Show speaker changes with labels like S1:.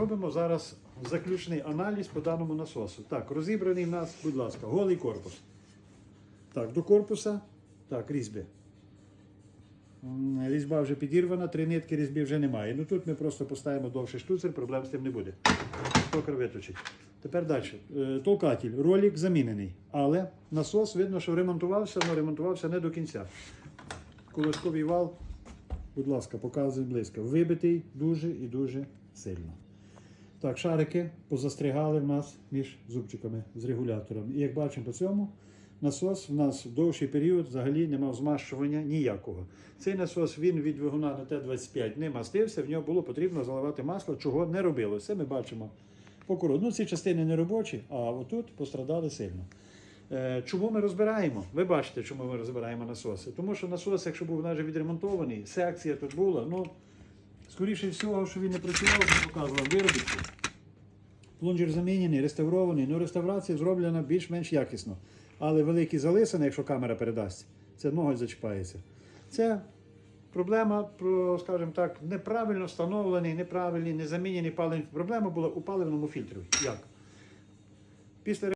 S1: зробимо зараз заключний аналіз по даному насосу. Так, розібраний в нас, будь ласка, голий корпус. Так, до корпуса. Так, різьби. Різьба вже підірвана, три нитки різьби вже немає. Ну тут ми просто поставимо довший штуцер, проблем з тим не буде. Токар виточить. Тепер далі. Е, Толкатель, ролик замінений. Але насос видно, що ремонтувався, але ремонтувався не до кінця. Кулачковий вал, будь ласка, показуй близько. Вибитий дуже і дуже сильно. Так, шарики позастригали в нас між зубчиками з регулятором. І як бачимо по цьому, насос в нас в довший період взагалі не мав змащування ніякого. Цей насос він від двигуна на Т-25 не мастився, в нього було потрібно заливати масло, чого не робилося. Ми бачимо по. Ну, ці частини не робочі, а отут пострадали сильно. Е, Чому ми розбираємо? Ви бачите, чому ми розбираємо насоси. Тому що насос, якщо був навіть відремонтований, секція тут була, ну, скоріше всього, що він не працював, я показував виробітку. Плунжер замінений, реставрований. Ну, реставрація зроблена більш-менш якісно. Але великі залисини, якщо камера передасть, це ноготь зачіпається. Це проблема, про, скажімо так, неправильно встановлений, неправильний, незамінений паливний. Проблема була у паливному фільтрі. Як? Після